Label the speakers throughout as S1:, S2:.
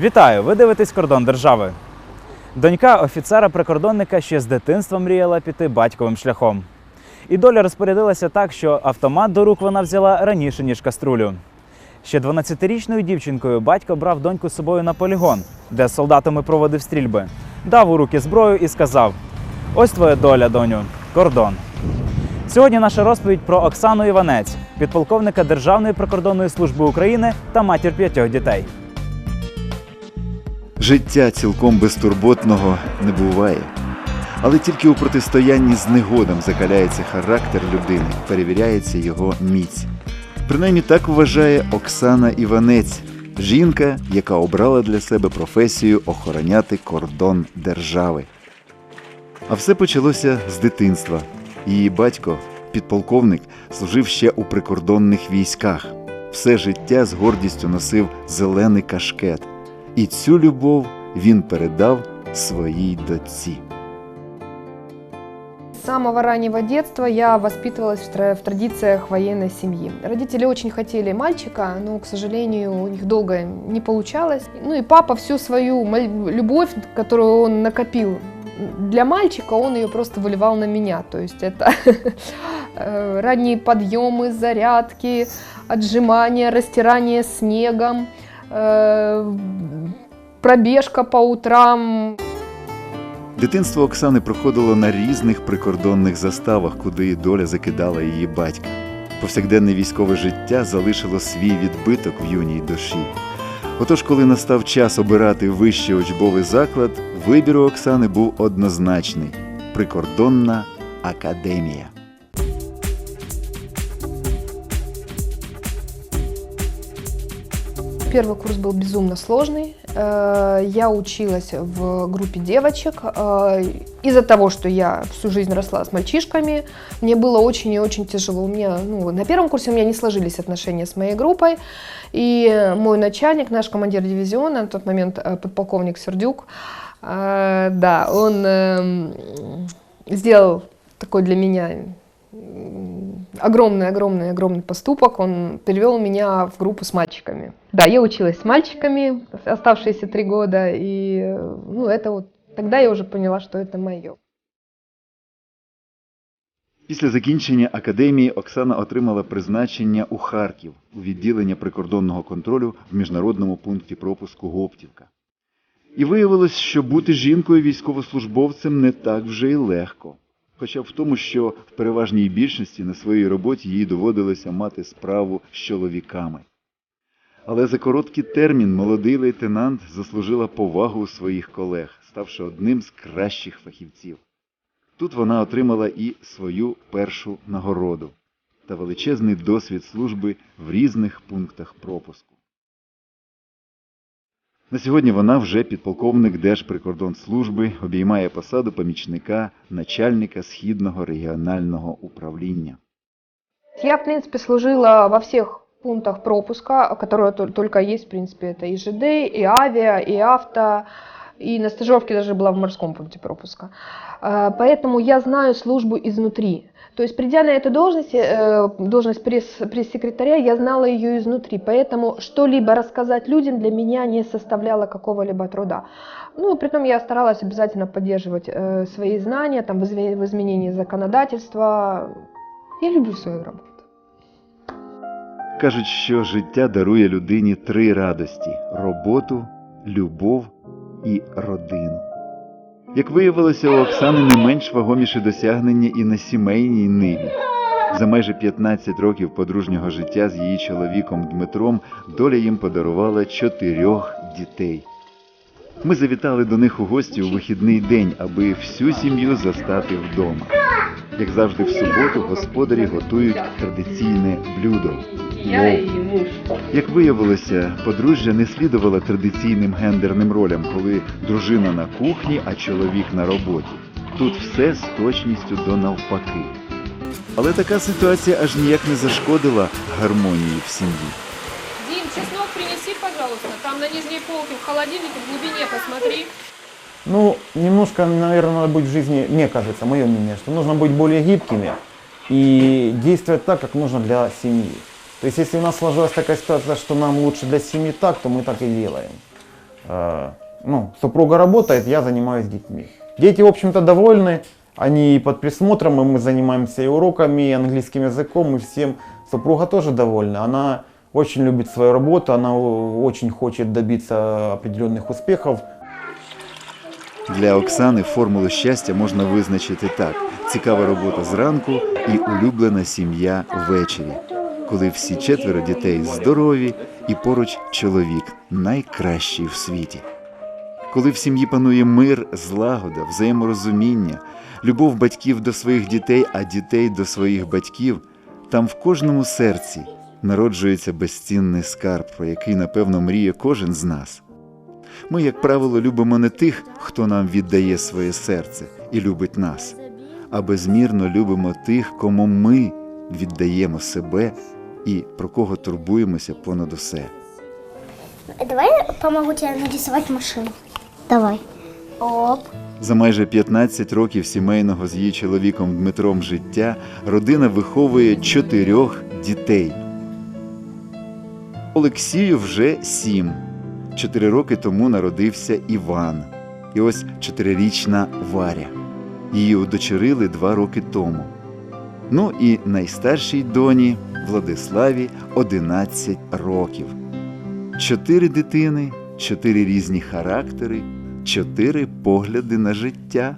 S1: Вітаю! Ви дивитесь кордон держави. Донька офіцера-прикордонника ще з дитинства мріяла піти батьковим шляхом. І доля розпорядилася так, що автомат до рук вона взяла раніше, ніж каструлю. Ще 12-річною дівчинкою батько брав доньку з собою на полігон, де з солдатами проводив стрільби, дав у руки зброю і сказав: Ось твоя доля, доню, кордон. Сьогодні наша розповідь про Оксану Іванець, підполковника Державної прикордонної служби України та матір п'ятьох дітей.
S2: Життя цілком безтурботного не буває. Але тільки у протистоянні з негодом закаляється характер людини, перевіряється його міць. Принаймні так вважає Оксана Іванець, жінка, яка обрала для себе професію охороняти кордон держави. А все почалося з дитинства. Її батько, підполковник, служив ще у прикордонних військах. Все життя з гордістю носив зелений кашкет І цю любов він передав своїй дочці.
S3: С самого раннего детства я воспитывалась в, тра- в традициях военной семьи. Родители очень хотели мальчика, но, к сожалению, у них долго не получалось. Ну и папа всю свою маль- любовь, которую он накопил для мальчика, он ее просто выливал на меня. То есть это э, ранние подъемы, зарядки, отжимания, растирание снегом, э, пробежка по утрам,
S2: Дитинство Оксани проходило на різних прикордонних заставах, куди доля закидала її батька. Повсякденне військове життя залишило свій відбиток в юній душі. Отож, коли настав час обирати вищий учбовий заклад, вибір у Оксани був однозначний прикордонна академія.
S3: Первый курс был безумно сложный. Э, Я училась в группе девочек. Э, Из-за того, что я всю жизнь росла с мальчишками, мне было очень и очень тяжело. У меня, ну, на первом курсе у меня не сложились отношения с моей группой. И мой начальник, наш командир дивизиона, на тот момент э, подполковник Сердюк, да, он эм, сделал такой для меня огромный-огромный-огромный поступок. Он перевел меня в группу с мальчиками. Да, я училась с мальчиками оставшиеся три года, и э, ну, это вот тогда я уже поняла, что это мое.
S2: Після закінчення академії Оксана отримала призначення у Харків у відділення прикордонного контролю в міжнародному пункті пропуску Гоптівка. І виявилось, що бути жінкою військовослужбовцем не так вже й легко. Хоча в тому, що в переважній більшості на своїй роботі їй доводилося мати справу з чоловіками. Але за короткий термін молодий лейтенант заслужила повагу у своїх колег, ставши одним з кращих фахівців. Тут вона отримала і свою першу нагороду та величезний досвід служби в різних пунктах пропуску. На сьогодні вона вже підполковник Держприкордонслужби, обіймає посаду помічника начальника Східного регіонального управління.
S3: Я, в принципе, служила во всех пунктах пропуска, которые тол- только есть, в принципе, это и ЖД, и авиа, и авто, и на стажировке даже была в морском пункте пропуска. Э, Поэтому я знаю службу изнутри. То есть, придя на эту должность, э, должность пресс- пресс-секретаря, я знала ее изнутри. Поэтому что-либо рассказать людям для меня не составляло какого-либо труда. Ну, притом я старалась обязательно поддерживать э, свои знания там, в изме- в изменении законодательства. Я люблю свою работу.
S2: Кажуть, що життя дарує людині три радості роботу, любов і родину. Як виявилося, у Оксани не менш вагоміші досягнення і на сімейній ниві. За майже 15 років подружнього життя з її чоловіком Дмитром доля їм подарувала чотирьох дітей. Ми завітали до них у гості у вихідний день, аби всю сім'ю застати вдома. Як завжди, в суботу господарі готують традиційне блюдо. плов. Як виявилося, подружжя не слідувало традиційним гендерним ролям, коли дружина на кухні, а чоловік на роботі. Тут все з точністю до навпаки. Але така ситуація аж ніяк не зашкодила гармонії в сім'ї.
S4: Дим, чеснок принеси, пожалуйста. Там на нижней полке в холодильнике в глубине посмотри.
S5: Ну, немножко, наверное, надо быть в жизни, мне кажется, мое мнение, что нужно быть более гибкими и действовать так, как нужно для семьи. То есть, если у нас сложилась такая ситуация, что нам лучше для семьи так, то мы так и делаем. э, ну, супруга работает, я занимаюсь детьми. Дети, в общем-то, довольны, они под присмотром, и мы занимаемся и уроками, и английским языком, и всем. Супруга тоже довольна, она очень любит свою работу, она очень хочет добиться определенных успехов.
S2: Для Оксани формулу щастя можна визначити так: цікава робота зранку і улюблена сім'я ввечері, коли всі четверо дітей здорові і поруч чоловік найкращий в світі. Коли в сім'ї панує мир, злагода, взаєморозуміння, любов батьків до своїх дітей, а дітей до своїх батьків, там в кожному серці народжується безцінний скарб, про який, напевно, мріє кожен з нас. Ми, як правило, любимо не тих, хто нам віддає своє серце і любить нас, а безмірно любимо тих, кому ми віддаємо себе і про кого турбуємося понад усе.
S6: Давай я помогу тебе нарисовать машину. Давай. Оп.
S2: За майже 15 років сімейного з її чоловіком Дмитром життя родина виховує чотирьох дітей. Олексію вже сім. Чотири роки тому народився Іван. І ось чотирирічна Варя. Її удочерили два роки тому. Ну і найстаршій доні Владиславі 11 років. Чотири дитини, чотири різні характери, чотири погляди на життя.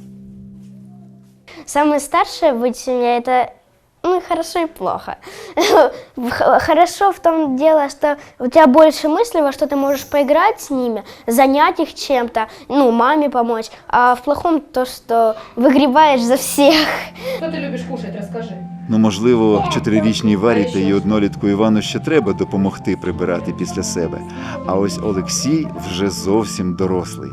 S6: Самое старшее быть в это ну, и хорошо и плохо. Х- Хорошо в том дело, что у тебя больше мыслей, во что ты можешь поиграть с ними, занять их чем-то, ну, маме помочь. А в плохом то, что выгребаешь за всех.
S4: Что ты любишь кушать, расскажи.
S2: Ну, можливо, чотирирічній Варі та її однолітку Івану ще треба допомогти прибирати після себе. А ось Олексій вже зовсім дорослий.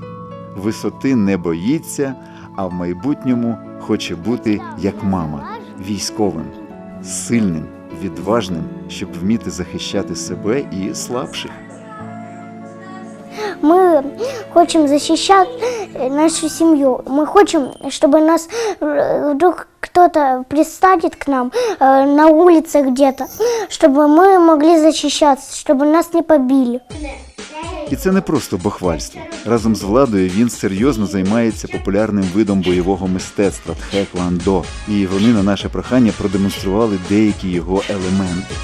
S2: Висоти не боїться, а в майбутньому хоче бути як мама, військовим, сильним, відважним, щоб вміти захищати себе і слабших.
S6: Мы хотим защищать э, нашу семью. Мы хотим, чтобы нас э, вдруг кто-то пристанет к нам э, на улице где-то, чтобы мы могли защищаться, чтобы нас не побили.
S2: І це не просто бахвальство. Разом з владою він серйозно займається популярним видом бойового мистецтва тхеквондо. І вони на наше прохання продемонстрували деякі його елементи.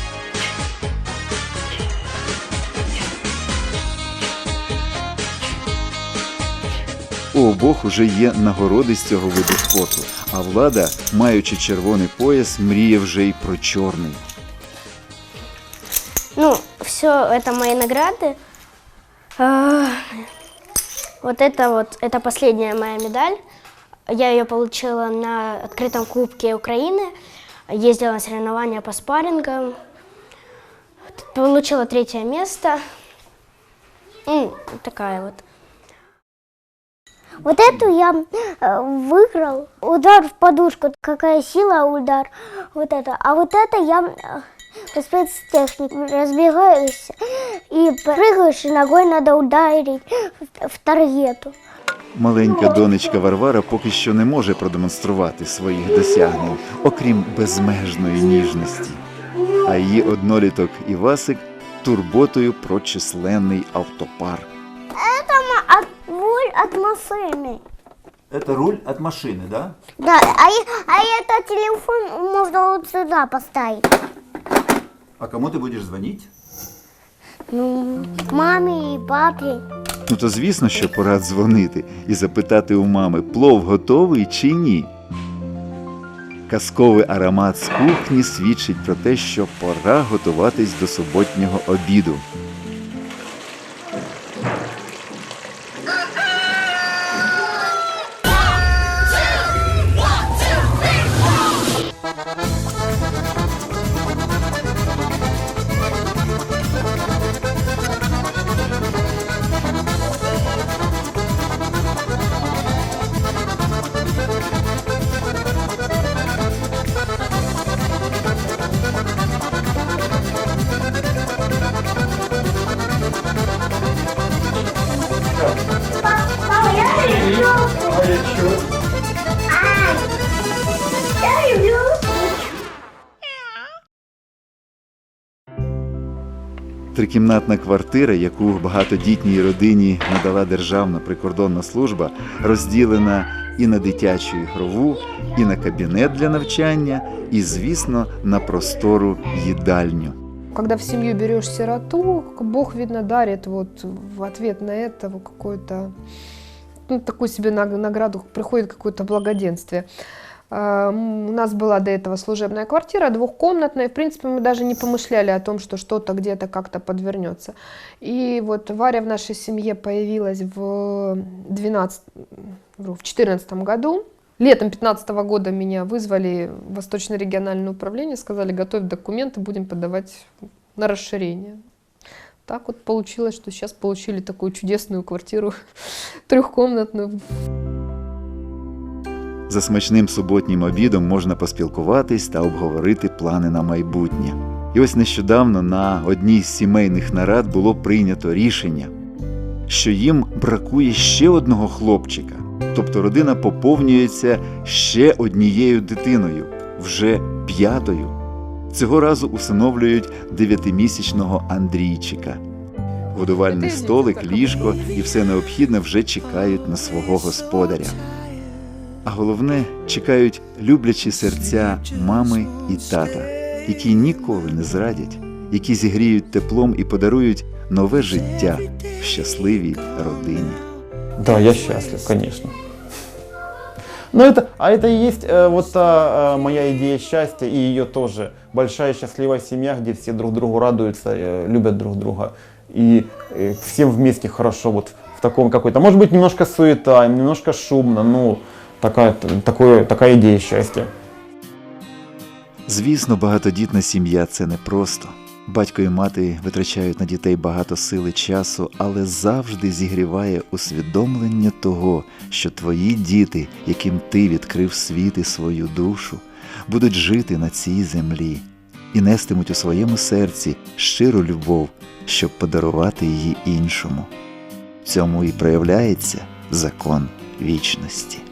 S2: У обох уже є нагороди з цього виду спорту, а влада, маючи червоний пояс, мріє вже й про чорний.
S6: Ну, все это мои награды. А, Вот это вот, это последняя моя медаль. Я ее получила на открытом кубке Украины. Ездила на соревнования по спаррингам. Получила третье место. М, такая вот. Вот эту я э, выиграл. Удар в подушку. Какая сила удар. Вот это. А вот это я э, по спецтехнике разбегаюсь и прыгаешь, и ногой надо ударить в, в таргету.
S2: Маленька донечка Варвара поки що не може продемонструвати своїх досягнень, окрім безмежної ніжності. А її одноліток Івасик турботою про численний автопарк.
S6: От, руль от машины.
S7: Это руль от машины, да?
S6: Да, а, а это телефон можно вот сюда поставить.
S7: А кому ти будеш дзвонити?
S6: Ну, мамі і папі.
S2: Ну то звісно, що пора дзвонити і запитати у мами, плов готовий чи ні. Казковий аромат з кухні свідчить про те, що пора готуватись до суботнього обіду. Трикімнатна квартира, яку багатодітній родині надала Державна прикордонна служба, розділена і на дитячу ігрову, і на кабінет для навчання, і, звісно, на простору їдальню.
S3: Когда в семью берешь сироту, Бог, видно, дарит вот в ответ на это вот какое-то, ну, такую себе награду, приходит какое-то благоденствие. А, У нас была до этого служебная квартира, двухкомнатная. В принципе, мы даже не помышляли о том, что что-то где-то как-то подвернется. И вот Варя в нашей семье появилась в 12, вру, в 14 году. Летом 15 года меня вызвали в Восточное региональное управление, сказали, готовь документы, будем подавать на расширение. Так вот получилось, что сейчас получили такую чудесную квартиру трехкомнатную.
S2: За смачним суботнім обідом можна поспілкуватись та обговорити плани на майбутнє. І ось нещодавно на одній з сімейних нарад було прийнято рішення, що їм бракує ще одного хлопчика. Тобто родина поповнюється ще однією дитиною, вже п'ятою. Цього разу усиновлюють дев'ятимісячного Андрійчика. Годувальний столик, ліжко і все необхідне вже чекають на свого господаря А головне, чекають люблячі серця мами і тата, які ніколи не зрадять, які зігріють теплом і подарують нове життя в щасливій родині.
S5: Да, я счастлив, конечно. Ну это, а это и есть э, вот та э, моя идея счастья и ее тоже. Большая счастливая семья, где все друг другу радуются, э, любят друг друга. И э, всем вместе хорошо вот в таком какой-то, может быть, немножко суета, немножко шумно, ну, такая, такое, такая идея счастья.
S2: Звісно, багатодітна сім'я це не просто. Батько і мати витрачають на дітей багато сили часу, але завжди зігріває усвідомлення того, що твої діти, яким ти відкрив світ і свою душу, будуть жити на цій землі і нестимуть у своєму серці щиру любов, щоб подарувати її іншому. В цьому і проявляється закон вічності.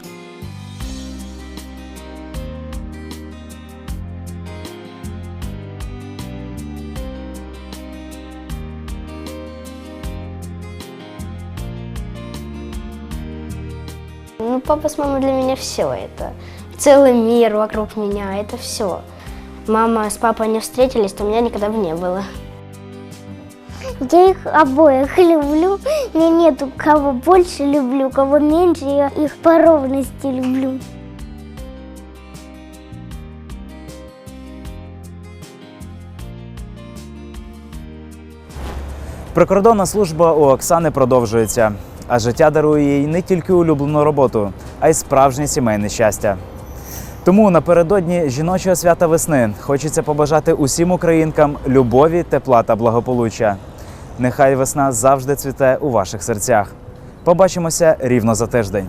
S6: Ну, папа с мамой для меня все это. Целый мир вокруг меня, это все. Мама с папой не встретились, то меня никогда бы не было.
S8: Я их обоих люблю. Мне нету кого больше люблю, кого меньше. Я их по ровности люблю.
S1: Прикордонна служба у Оксани продовжується, а життя дарує їй не тільки улюблену роботу, а й справжнє сімейне щастя. Тому напередодні жіночого свята весни хочеться побажати усім українкам любові, тепла та благополуччя. Нехай весна завжди цвіте у ваших серцях. Побачимося рівно за тиждень.